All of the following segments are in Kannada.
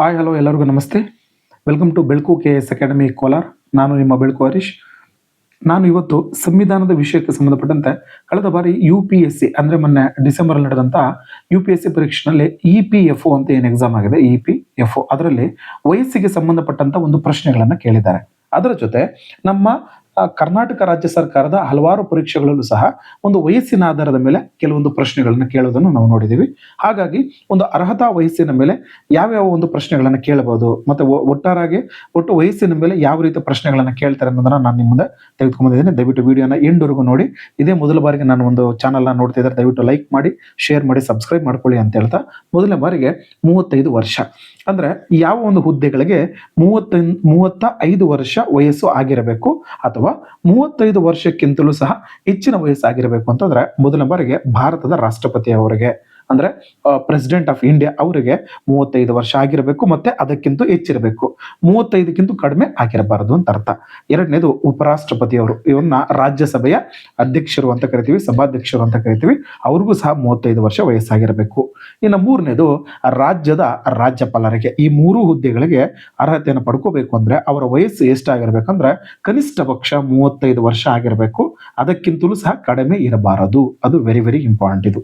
ಹಾಯ್ ಹಲೋ ಎಲ್ಲರಿಗೂ ನಮಸ್ತೆ. Welcome to Belaku K S academy Kolar ನಾನು ನಿಮ್ಮ ಬೆಳಕು ಹರೀಶ್ ನಾನು ಇವತ್ತು ಸಂವಿಧಾನದ ವಿಷಯಕ್ಕೆ ಸಂಬಂಧಪಟ್ಟಂತೆ ಕಳೆದ ಬಾರಿ ಯು ಪಿ ಎಸ್ ಸಿ ಅಂದರೆ ಮೊನ್ನೆ ಡಿಸೆಂಬರ್ ನಡೆದಂಥ ಯು ಪಿ ಎಸ್ ಸಿ ಪರೀಕ್ಷೆನಲ್ಲಿ ಇ ಪಿ ಎಫ್ ಒ ಅಂತ ಏನು ಎಕ್ಸಾಮ್ ಆಗಿದೆ? ಇ ಪಿ ಎಫ್ ಒ ಅದರಲ್ಲಿ ವಯಸ್ಸಿಗೆ ಸಂಬಂಧಪಟ್ಟಂತ ಒಂದು ಪ್ರಶ್ನೆಗಳನ್ನು ಕೇಳಿದ್ದಾರೆ. ಅದರ ಜೊತೆ ನಮ್ಮ ಕರ್ನಾಟಕ ರಾಜ್ಯ ಸರ್ಕಾರದ ಹಲವಾರು ಪರೀಕ್ಷೆಗಳಲ್ಲೂ ಸಹ ಒಂದು ವಯಸ್ಸಿನ ಆಧಾರದ ಮೇಲೆ ಕೆಲವೊಂದು ಪ್ರಶ್ನೆಗಳನ್ನು ಕೇಳೋದನ್ನು ನಾವು ನೋಡಿದ್ದೀವಿ ಹಾಗಾಗಿ ಒಂದು ಅರ್ಹತಾ ವಯಸ್ಸಿನ ಮೇಲೆ ಯಾವ್ಯಾವ ಒಂದು ಪ್ರಶ್ನೆಗಳನ್ನು ಕೇಳಬಹುದು, ಮತ್ತೆ ಒಟ್ಟಾರಾಗಿ ಒಟ್ಟು ವಯಸ್ಸಿನ ಮೇಲೆ ಯಾವ ರೀತಿ ಪ್ರಶ್ನೆಗಳನ್ನು ಕೇಳ್ತಾರೆ ಅನ್ನೋದನ್ನ ನಾನು ನಿಮ್ಮ ಮುಂದೆ ತೆಗೆದುಕೊಂಡಿದ್ದೀನಿ. ದಯವಿಟ್ಟು ವಿಡಿಯೋನ ಎಂಡ್ವರೆಗೂ ನೋಡಿ. ಇದೇ ಮೊದಲ ಬಾರಿಗೆ ನಾನು ಒಂದು ಚಾನಲ್ನ ನೋಡ್ತಿದ್ದಾರೆ ದಯವಿಟ್ಟು ಲೈಕ್ ಮಾಡಿ ಶೇರ್ ಮಾಡಿ ಸಬ್ಸ್ಕ್ರೈಬ್ ಮಾಡ್ಕೊಳ್ಳಿ ಅಂತ ಹೇಳ್ತಾ ಮೊದಲನೇ ಬಾರಿಗೆ ಮೂವತ್ತೈದು ವರ್ಷ. ಅಂದ್ರೆ ಯಾವ ಒಂದು ಹುದ್ದೆಗಳಿಗೆ ಮೂವತ್ತ ಮೂವತ್ತ ಐದು ವರ್ಷ ವಯಸ್ಸು ಆಗಿರಬೇಕು ಅಥವಾ ಮೂವತ್ತೈದು ವರ್ಷಕ್ಕಿಂತಲೂ ಸಹ ಹೆಚ್ಚಿನ ವಯಸ್ಸಾಗಿರಬೇಕು ಅಂತಂದರೆ ಮೊದಲ ಬಾರಿಗೆ ಭಾರತದ ರಾಷ್ಟ್ರಪತಿ ಅವರಿಗೆ. ಅಂದ್ರೆ ಪ್ರೆಸಿಡೆಂಟ್ ಆಫ್ ಇಂಡಿಯಾ ಅವರಿಗೆ ಮೂವತ್ತೈದು ವರ್ಷ ಆಗಿರಬೇಕು, ಮತ್ತೆ ಅದಕ್ಕಿಂತ ಹೆಚ್ಚಿರಬೇಕು. ಮೂವತ್ತೈದಕ್ಕಿಂತ ಕಡಿಮೆ ಆಗಿರಬಾರದು ಅಂತ ಅರ್ಥ. ಎರಡನೇದು, ಉಪರಾಷ್ಟ್ರಪತಿಯವರು. ಇವನ್ನ ರಾಜ್ಯಸಭೆಯ ಅಧ್ಯಕ್ಷರು ಅಂತ ಕರಿತೀವಿ, ಸಭಾಧ್ಯಕ್ಷರು ಅಂತ ಕರಿತೀವಿ. ಅವ್ರಿಗೂ ಸಹ ಮೂವತ್ತೈದು ವರ್ಷ ವಯಸ್ಸಾಗಿರಬೇಕು. ಇನ್ನು ಮೂರನೇದು, ರಾಜ್ಯದ ರಾಜ್ಯಪಾಲರಿಗೆ. ಈ ಮೂರು ಹುದ್ದೆಗಳಿಗೆ ಅರ್ಹತೆಯನ್ನು ಪಡ್ಕೋಬೇಕು ಅಂದ್ರೆ, ಅವರ ವಯಸ್ಸು ಎಷ್ಟಾಗಿರ್ಬೇಕಂದ್ರೆ ಕನಿಷ್ಠ ಪಕ್ಷ ಮೂವತ್ತೈದು ವರ್ಷ ಆಗಿರಬೇಕು. ಅದಕ್ಕಿಂತಲೂ ಸಹ ಕಡಿಮೆ ಇರಬಾರದು. ಅದು ವೆರಿ ವೆರಿ ಇಂಪಾರ್ಟೆಂಟ್ ಇದು.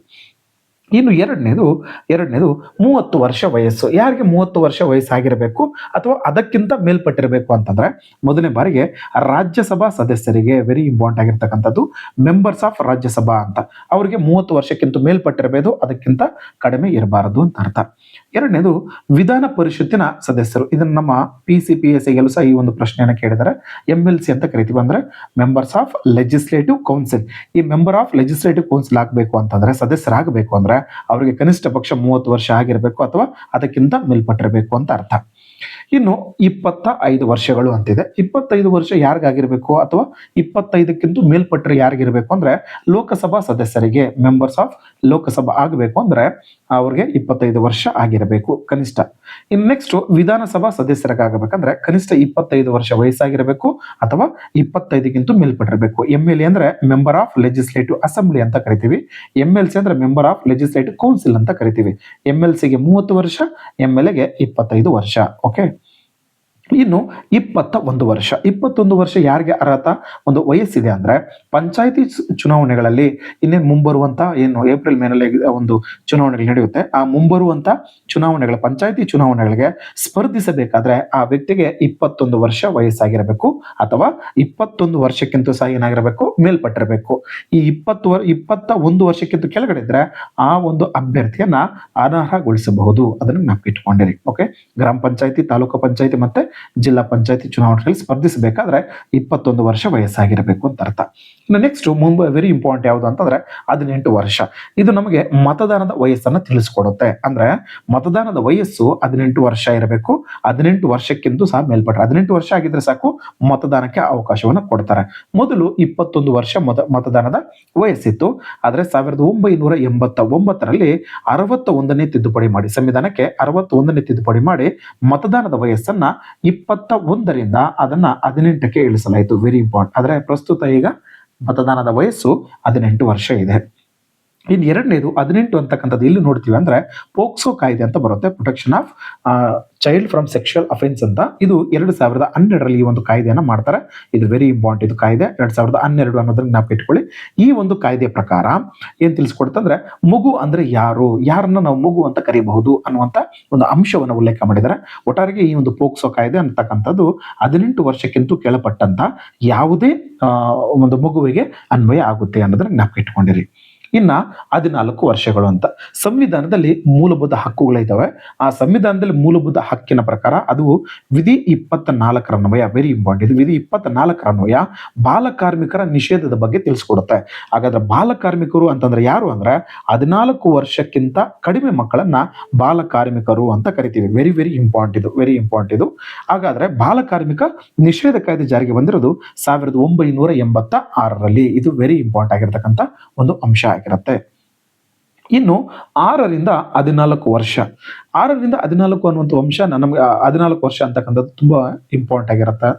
ಇನ್ನು ಎರಡನೇದು ಎರಡನೇದು ಮೂವತ್ತು ವರ್ಷ ವಯಸ್ಸು. ಯಾರಿಗೆ ಮೂವತ್ತು ವರ್ಷ ವಯಸ್ಸಾಗಿರಬೇಕು ಅಥವಾ ಅದಕ್ಕಿಂತ ಮೇಲ್ಪಟ್ಟಿರಬೇಕು ಅಂತಂದ್ರೆ ಮೊದಲನೇ ಬಾರಿಗೆ ರಾಜ್ಯಸಭಾ ಸದಸ್ಯರಿಗೆ ವೆರಿ ಇಂಪಾರ್ಟೆಂಟ್ ಆಗಿರ್ತಕ್ಕಂಥದ್ದು ಮೆಂಬರ್ಸ್ ಆಫ್ ರಾಜ್ಯಸಭಾ ಅಂತ. ಅವರಿಗೆ ಮೂವತ್ತು ವರ್ಷಕ್ಕಿಂತ ಮೇಲ್ಪಟ್ಟಿರಬೇಕು ಅದಕ್ಕಿಂತ ಕಡಿಮೆ ಇರಬಾರದು ಅಂತ ಅರ್ಥ. ಎರಡನೇದು ವಿಧಾನ ಪರಿಷತ್ತಿನ ಸದಸ್ಯರು. ಇದನ್ನ ನಮ್ಮ ಪಿ ಸಿ ಪಿ ಎಸ್ ಸಿಗೆಲ್ಲೂ ಸಹ ಈ ಒಂದು ಪ್ರಶ್ನೆಯನ್ನು ಕೇಳಿದರೆ. ಎಂ ಎಲ್ ಸಿ ಅಂತ ಕರಿತೀವಿ ಅಂದ್ರೆ ಮೆಂಬರ್ಸ್ ಆಫ್ ಲೆಜಿಸ್ಲೇಟಿವ್ ಕೌನ್ಸಿಲ್ ಈ ಮೆಂಬರ್ ಆಫ್ ಲೆಜಿಸ್ಲೇಟಿವ್ ಕೌನ್ಸಿಲ್ ಆಗಬೇಕು ಅಂತಂದ್ರೆ, ಸದಸ್ಯರಾಗಬೇಕು ಅಂದ್ರೆ ಅವರಿಗೆ ಕನಿಷ್ಠ ಪಕ್ಷ ಮೂವತ್ತು ವರ್ಷ ಆಗಿರಬೇಕು ಅಥವಾ ಅದಕ್ಕಿಂತ ಮೇಲ್ಪಟ್ಟಿರಬೇಕು ಅಂತ ಅರ್ಥ. ಇನ್ನು ಇಪ್ಪತ್ತ ಐದು ವರ್ಷಗಳು ಅಂತಿದೆ. ಇಪ್ಪತ್ತೈದು ವರ್ಷ ಯಾರಿಗಾಗಿರ್ಬೇಕು ಅಥವಾ ಇಪ್ಪತ್ತೈದಕ್ಕಿಂತ ಮೇಲ್ಪಟ್ಟರೆ ಯಾರಿಗಿರ್ಬೇಕು ಅಂದ್ರೆ ಲೋಕಸಭಾ ಸದಸ್ಯರಿಗೆ ಮೆಂಬರ್ಸ್ ಆಫ್ ಲೋಕಸಭಾ ಆಗಬೇಕು ಅಂದ್ರೆ ಅವ್ರಿಗೆ ಇಪ್ಪತ್ತೈದು ವರ್ಷ ಆಗಿರಬೇಕು ಕನಿಷ್ಠ. ಇನ್ನು ನೆಕ್ಸ್ಟ್ ವಿಧಾನಸಭಾ ಸದಸ್ಯರಿಗಾಗಬೇಕಂದ್ರೆ ಕನಿಷ್ಠ ಇಪ್ಪತ್ತೈದು ವರ್ಷ ವಯಸ್ಸಾಗಿರಬೇಕು ಅಥವಾ ಇಪ್ಪತ್ತೈದಕ್ಕಿಂತ ಮೇಲ್ಪಟ್ಟಿರಬೇಕು. ಎಂ ಎಲ್ ಎ ಅಂದ್ರೆ ಮೆಂಬರ್ ಆಫ್ ಲೆಜಿಸ್ಲೇಟಿವ್ ಅಸೆಂಬ್ಲಿ ಅಂತ ಕರಿತೀವಿ. ಎಂ ಎಲ್ ಸಿ ಅಂದ್ರೆ ಮೆಂಬರ್ ಆಫ್ ಲೆಜಿಸ್ಲೇಟಿವ್ ಕೌನ್ಸಿಲ್ ಅಂತ ಕರಿತೀವಿ. ಎಂ ಎಲ್ ಸಿಗೆ ಮೂವತ್ತು ವರ್ಷ ಎಂ ಎಲ್ ಎಗೆ ಇಪ್ಪತ್ತೈದು ವರ್ಷ. ಓಕೆ ಇನ್ನು ಇಪ್ಪತ್ತ ಒಂದು ವರ್ಷ. ಇಪ್ಪತ್ತೊಂದು ವರ್ಷ ಯಾರಿಗೆ ಅರ್ಹತ? ಒಂದು ವಯಸ್ಸಿದೆ ಅಂದ್ರೆ ಪಂಚಾಯತಿ ಚುನಾವಣೆಗಳಲ್ಲಿ ಇನ್ನೇನು ಮುಂಬರುವಂತ ಏನು ಏಪ್ರಿಲ್ ಮೇನಲ್ಲಿ ಒಂದು ಚುನಾವಣೆಗಳು ನಡೆಯುತ್ತೆ. ಆ ಮುಂಬರುವಂತ ಚುನಾವಣೆಗಳ, ಪಂಚಾಯತಿ ಚುನಾವಣೆಗಳಿಗೆ ಸ್ಪರ್ಧಿಸಬೇಕಾದ್ರೆ ಆ ವ್ಯಕ್ತಿಗೆ ಇಪ್ಪತ್ತೊಂದು ವರ್ಷ ವಯಸ್ಸಾಗಿರಬೇಕು ಅಥವಾ ಇಪ್ಪತ್ತೊಂದು ವರ್ಷಕ್ಕಿಂತ ಸಹ ಏನಾಗಿರಬೇಕು? ಮೇಲ್ಪಟ್ಟಿರಬೇಕು. ಈ ಇಪ್ಪತ್ತು ಇಪ್ಪತ್ತ ಒಂದು ವರ್ಷಕ್ಕಿಂತ ಕೆಳಗಡೆ ಇದ್ರೆ ಆ ಒಂದು ಅಭ್ಯರ್ಥಿಯನ್ನ ಅನರ್ಹಗೊಳಿಸಬಹುದು. ಅದನ್ನ ಇಟ್ಕೊಂಡಿರಿ. ಓಕೆ ಗ್ರಾಮ ಪಂಚಾಯತಿ, ತಾಲೂಕು ಪಂಚಾಯತಿ ಮತ್ತೆ ಜಿಲ್ಲಾ ಪಂಚಾಯತಿ ಚುನಾವಣೆಗಳಲ್ಲಿ ಸ್ಪರ್ಧಿಸಬೇಕಾದ್ರೆ ಇಪ್ಪತ್ತೊಂದು ವರ್ಷ ವಯಸ್ಸಾಗಿರಬೇಕು ಅಂತ ಅರ್ಥ. ಇನ್ನು ನೆಕ್ಸ್ಟ್ ಮುಂಬೈ ವೆರಿ ಇಂಪಾರ್ಟೆಂಟ್ ಯಾವುದು ಅಂತಂದ್ರೆ ಹದಿನೆಂಟು ವರ್ಷ. ಇದು ನಮಗೆ ಮತದಾನದ ವಯಸ್ಸನ್ನು ತಿಳಿಸ್ಕೊಡುತ್ತೆ. ಅಂದ್ರೆ ಮತದಾನದ ವಯಸ್ಸು ಹದಿನೆಂಟು ವರ್ಷ ಇರಬೇಕು. ಹದಿನೆಂಟು ವರ್ಷಕ್ಕಿಂತ ಸಹ ಮೇಲ್ಪಟ್ರೆ ಹದಿನೆಂಟು ವರ್ಷ ಆಗಿದ್ರೆ ಸಾಕು ಮತದಾನಕ್ಕೆ ಅವಕಾಶವನ್ನು ಕೊಡ್ತಾರೆ. ಮೊದಲು ಇಪ್ಪತ್ತೊಂದು ವರ್ಷ ಮತ ಮತದಾನದ ವಯಸ್ಸಿತ್ತು. ಆದ್ರೆ ಸಾವಿರದ ಒಂಬೈನೂರ ಎಂಬತ್ತ ಒಂಬತ್ತರಲ್ಲಿ ಅರವತ್ತ ಒಂದನೇ ತಿದ್ದುಪಡಿ ಮಾಡಿ, ಸಂವಿಧಾನಕ್ಕೆ ಅರವತ್ತ ಒಂದನೇ ತಿದ್ದುಪಡಿ ಮಾಡಿ ಮತದಾನದ ವಯಸ್ಸನ್ನ ಇಪ್ಪತ್ತ ಒಂದರಿಂದ ಅದನ್ನ ಹದಿನೆಂಟಕ್ಕೆ ಇಳಿಸಲಾಯಿತು. ವೆರಿ ಇಂಪಾರ್ಟೆಂಟ್ ಆದರೆ ಪ್ರಸ್ತುತ ಈಗ ಮತದಾನದ ವಯಸ್ಸು ಹದಿನೆಂಟು ವರ್ಷ ಇದೆ. ಇನ್ನು ಎರಡನೇದು ಹದಿನೆಂಟು ಅಂತಕ್ಕಂಥದ್ದು ಇಲ್ಲಿ ನೋಡ್ತೀವಿ ಅಂದ್ರೆ ಪೋಕ್ಸೋ ಕಾಯ್ದೆ ಅಂತ ಬರುತ್ತೆ protection of child from sexual offence ಅಂತ. ಇದು ಎರಡು ಸಾವಿರದ ಹನ್ನೆರಡರಲ್ಲಿ ಈ ಒಂದು ಕಾಯ್ದೆಯನ್ನ ಮಾಡ್ತಾರೆ. ಇದು ವೆರಿ ಇಂಪಾರ್ಟೆಂಟ್ ಇದು ಕಾಯ್ದೆ. ಎರಡು ಸಾವಿರದ ಹನ್ನೆರಡು ಅನ್ನೋದನ್ನ ಜ್ಞಾಪಿಟ್ಕೊಳ್ಳಿ ಈ ಒಂದು ಕಾಯ್ದೆ ಪ್ರಕಾರ ಏನು ತಿಳಿಸ್ಕೊಡ್ತಂದ್ರೆ ಮಗು ಅಂದ್ರೆ ಯಾರು, ಯಾರನ್ನ ನಾವು ಮಗು ಅಂತ ಕರೀಬಹುದು ಅನ್ನುವಂತ ಒಂದು ಅಂಶವನ್ನು ಉಲ್ಲೇಖ ಮಾಡಿದ್ದಾರೆ. ಒಟ್ಟಾರೆಗೆ ಈ ಒಂದು ಪೋಕ್ಸೋ ಕಾಯ್ದೆ ಅಂತಕ್ಕಂಥದ್ದು ಹದಿನೆಂಟು ವರ್ಷಕ್ಕಿಂತ ಕೆಳಪಟ್ಟಂತ ಯಾವುದೇ ಒಂದು ಮಗುವಿಗೆ ಅನ್ವಯ ಆಗುತ್ತೆ ಅನ್ನೋದನ್ನ ಜ್ಞಾಪಕ ಇಟ್ಕೊಂಡಿರಿ ಇನ್ನ ಹದಿನಾಲ್ಕು ವರ್ಷಗಳು ಅಂತ. ಸಂವಿಧಾನದಲ್ಲಿ ಮೂಲಭೂತ ಹಕ್ಕುಗಳಿದ್ದಾವೆ ಆ ಸಂವಿಧಾನದಲ್ಲಿ ಮೂಲಭೂತ ಹಕ್ಕಿನ ಪ್ರಕಾರ ಅದು ವಿಧಿ ಇಪ್ಪತ್ತ ನಾಲ್ಕರ ಅನ್ವಯ ವೆರಿ ಇಂಪಾರ್ಟೆಂಟ್ ವಿಧಿ ಇಪ್ಪತ್ತ ನಾಲ್ಕರ ಬಾಲಕಾರ್ಮಿಕರ ಬಾಲ ಕಾರ್ಮಿಕರ ನಿಷೇಧದ ಬಗ್ಗೆ ತಿಳಿಸ್ಕೊಡುತ್ತೆ. ಹಾಗಾದ್ರೆ ಬಾಲ ಕಾರ್ಮಿಕರು ಅಂತಂದ್ರೆ ಯಾರು ಅಂದ್ರೆ ಹದಿನಾಲ್ಕು ವರ್ಷಕ್ಕಿಂತ ಕಡಿಮೆ ಮಕ್ಕಳನ್ನ ಬಾಲ ಕಾರ್ಮಿಕರು ಅಂತ ಕರಿತೀವಿ. ವೆರಿ ವೆರಿ ಇಂಪಾರ್ಟೆಂಟ್ ಇದು ವೆರಿ ಇಂಪಾರ್ಟೆಂಟ್ ಇದು. ಹಾಗಾದ್ರೆ ಬಾಲ ಕಾರ್ಮಿಕ ನಿಷೇಧ ಕಾಯ್ದೆ ಜಾರಿಗೆ ಬಂದಿರೋದು ಸಾವಿರದ ಒಂಬೈನೂರ ಎಂಬತ್ತ ಆರರಲ್ಲಿ ಇದು ವೆರಿ ಇಂಪಾರ್ಟೆಂಟ್ ಆಗಿರ್ತಕ್ಕಂಥ ಒಂದು ಅಂಶ. ಆಗಿರುತ್ತೆ ಇನ್ನು ಆರರಿಂದ ಹದಿನಾಲ್ಕು ವರ್ಷ. ಆರರಿಂದ ಹದಿನಾಲ್ಕು ಅನ್ನುವಂಥ ವಂಶ ನಮಗೆ ಹದಿನಾಲ್ಕು ವರ್ಷ ಅಂತಕ್ಕಂಥದ್ದು ತುಂಬಾ ಇಂಪಾರ್ಟೆಂಟ್ ಆಗಿರುತ್ತೆ.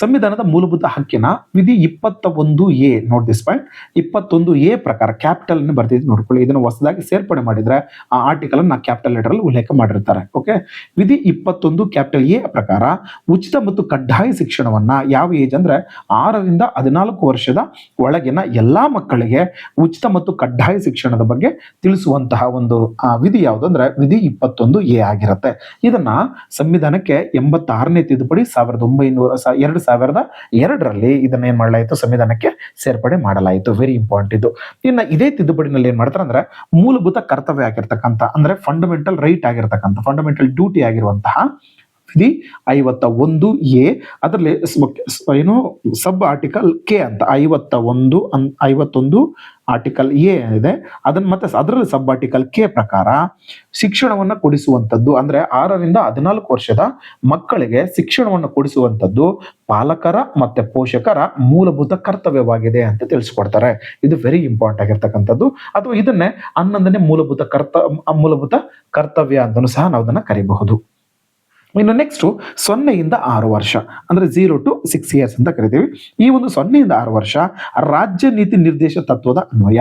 ಸಂವಿಧಾನದ ಮೂಲಭೂತ ಹಕ್ಕಿನ ವಿಧಿ ಇಪ್ಪತ್ತ ಒಂದು ಎ ನೋಟ್ ದಿಸ್ ಪಾಯಿಂಟ್ ಇಪ್ಪತ್ತೊಂದು ಎ ಪ್ರಕಾರ ಕ್ಯಾಪಿಟಲ್ ಅನ್ನು ಬರ್ತಿದ್ದು ನೋಡ್ಕೊಳ್ಳಿ. ಇದನ್ನು ಹೊಸದಾಗಿ ಸೇರ್ಪಡೆ ಮಾಡಿದ್ರೆ ಆ ಆರ್ಟಿಕಲ್ ಅನ್ನು ಕ್ಯಾಪಿಟಲ್ ಲೆಟರ್ ಅಲ್ಲಿ ಉಲ್ಲೇಖ ಮಾಡಿರ್ತಾರೆ. ಓಕೆ ವಿಧಿ ಇಪ್ಪತ್ತೊಂದು ಕ್ಯಾಪಿಟಲ್ ಎ ಪ್ರಕಾರ ಉಚಿತ ಮತ್ತು ಕಡ್ಡಾಯ ಶಿಕ್ಷಣವನ್ನ ಯಾವ ಏಜ್ ಅಂದ್ರೆ ಆರರಿಂದ ಹದಿನಾಲ್ಕು ವರ್ಷದ ಒಳಗಿನ ಎಲ್ಲಾ ಮಕ್ಕಳಿಗೆ ಉಚಿತ ಮತ್ತು ಕಡ್ಡಾಯ ಶಿಕ್ಷಣದ ಬಗ್ಗೆ ತಿಳಿಸುವಂತಹ ಒಂದು ವಿಧಿ ಯಾವುದಂದ್ರೆ ವಿಧಿ ಇಪ್ಪತ್ತೊಂದು ಎ ಆಗಿರುತ್ತೆ. ಇದನ್ನ ಸಂವಿಧಾನಕ್ಕೆ ಎಂಬತ್ತಾರನೇ ತಿದ್ದುಪಡಿ ಸಾವಿರದ ಒಂಬೈನೂರ ಎರಡು ಸಾವಿರದ ಎರಡರಲ್ಲಿ ಇದನ್ನ ಏನ್ ಮಾಡಲಾಯಿತು? ಸಂವಿಧಾನಕ್ಕೆ ಸೇರ್ಪಡೆ ಮಾಡಲಾಯಿತು. ವೆರಿ ಇಂಪಾರ್ಟೆಂಟ್ ಇದು. ಇನ್ನ ಇದೇ ತಿದ್ದುಪಡಿನಲ್ಲಿ ಏನ್ ಮಾಡ್ತಾರೆ ಅಂದ್ರೆ ಮೂಲಭೂತ ಕರ್ತವ್ಯ ಆಗಿರ್ತಕ್ಕಂಥ, ಅಂದ್ರೆ ಫಂಡಮೆಂಟಲ್ ರೈಟ್ ಆಗಿರ್ತಕ್ಕಂಥ ಫಂಡಮೆಂಟಲ್ ಡ್ಯೂಟಿ ಆಗಿರುವಂತಹ ವಿಧಿ ಐವತ್ತ ಒಂದು ಎ. ಅದರಲ್ಲಿ ಏನು ಸಬ್ ಆರ್ಟಿಕಲ್ ಕೆ ಅಂತ, ಐವತ್ತ ಒಂದು ಅನ್, ಐವತ್ತೊಂದು ಆರ್ಟಿಕಲ್ ಎ ಇದೆ. ಅದನ್ನ ಮತ್ತೆ ಅದರಲ್ಲಿ ಸಬ್ ಆರ್ಟಿಕಲ್ ಕೆ ಪ್ರಕಾರ ಶಿಕ್ಷಣವನ್ನು ಕೊಡಿಸುವಂಥದ್ದು ಅಂದ್ರೆ ಆರರಿಂದ ಹದಿನಾಲ್ಕು ವರ್ಷದ ಮಕ್ಕಳಿಗೆ ಶಿಕ್ಷಣವನ್ನು ಕೊಡಿಸುವಂಥದ್ದು ಪಾಲಕರ ಮತ್ತೆ ಪೋಷಕರ ಮೂಲಭೂತ ಕರ್ತವ್ಯವಾಗಿದೆ ಅಂತ ತಿಳಿಸ್ಕೊಡ್ತಾರೆ. ಇದು ವೆರಿ ಇಂಪಾರ್ಟೆಂಟ್ ಆಗಿರ್ತಕ್ಕಂಥದ್ದು. ಅಥವಾ ಇದನ್ನೇ ಹನ್ನೊಂದನೇ ಮೂಲಭೂತ ಕರ್ತ, ಮೂಲಭೂತ ಕರ್ತವ್ಯ ಅಂತಲೂ ಸಹ ನಾವು ಅದನ್ನ ಕರಿಬಹುದು. ಇನ್ನು ನೆಕ್ಸ್ಟ್ ಸೊನ್ನೆಯಿಂದ ಆರು ವರ್ಷ, ಅಂದ್ರೆ ಝೀರೋ ಟು ಸಿಕ್ಸ್ ಇಯರ್ಸ್ ಅಂತ ಕರಿತೀವಿ. ಈ ಒಂದು ಸೊನ್ನೆಯಿಂದ ಆರು ವರ್ಷ ರಾಜ್ಯ ನೀತಿ ನಿರ್ದೇಶ ತತ್ವದ ಅನ್ವಯ.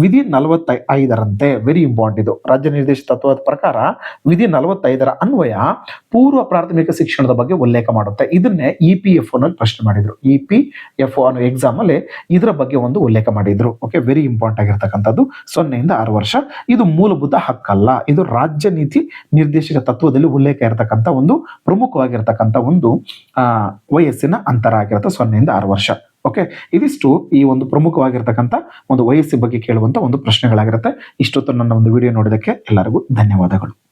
ವಿಧಿ ನಲವತ್ತೈ ಐದರಂತೆ ವೆರಿ ಇಂಪಾರ್ಟೆಂಟ್ ಇದು. ರಾಜ್ಯ ನಿರ್ದೇಶ ತತ್ವದ ಪ್ರಕಾರ ವಿಧಿ ನಲವತ್ತೈದರ ಅನ್ವಯ ಪೂರ್ವ ಪ್ರಾಥಮಿಕ ಶಿಕ್ಷಣದ ಬಗ್ಗೆ ಉಲ್ಲೇಖ ಮಾಡುತ್ತೆ. ಇದನ್ನೇ ಇ ಪಿ ಎಫ್ನಲ್ಲಿ ಪ್ರಶ್ನೆ ಮಾಡಿದ್ರು. ಇ ಪಿ ಎಫ್ ಅನ್ನೋ ಎಕ್ಸಾಮ್ ಅಲ್ಲಿ ಇದರ ಬಗ್ಗೆ ಒಂದು ಉಲ್ಲೇಖ ಮಾಡಿದ್ರು. ಓಕೆ ವೆರಿ ಇಂಪಾರ್ಟೆಂಟ್ ಆಗಿರ್ತಕ್ಕಂಥದ್ದು. ಸೊನ್ನೆಯಿಂದ ಆರು ವರ್ಷ. ಇದು ಮೂಲಭೂತ ಹಕ್ಕಲ್ಲ. ಇದು ರಾಜ್ಯ ನೀತಿ ನಿರ್ದೇಶಕ ತತ್ವದಲ್ಲಿ ಉಲ್ಲೇಖ ಇರತಕ್ಕಂಥ ಒಂದು ಪ್ರಮುಖವಾಗಿರ್ತಕ್ಕಂಥ ಒಂದು ವಯಸ್ಸಿನ ಅಂತರ ಆಗಿರುತ್ತೆ ಸೊನ್ನೆಯಿಂದ ಆರು ವರ್ಷ. ಓಕೆ ಇದಿಷ್ಟು ಈ ಒಂದು ಪ್ರಮುಖವಾಗಿರ್ತಕ್ಕಂಥ ಒಂದು ವಯಸ್ಸಿನ ಬಗ್ಗೆ ಕೇಳುವಂತ ಒಂದು ಪ್ರಶ್ನೆಗಳಾಗಿರುತ್ತೆ. ಇಷ್ಟೊತ್ತು ನನ್ನ ಒಂದು ವಿಡಿಯೋ ನೋಡಿದಕ್ಕೆ ಎಲ್ಲರಿಗೂ ಧನ್ಯವಾದಗಳು.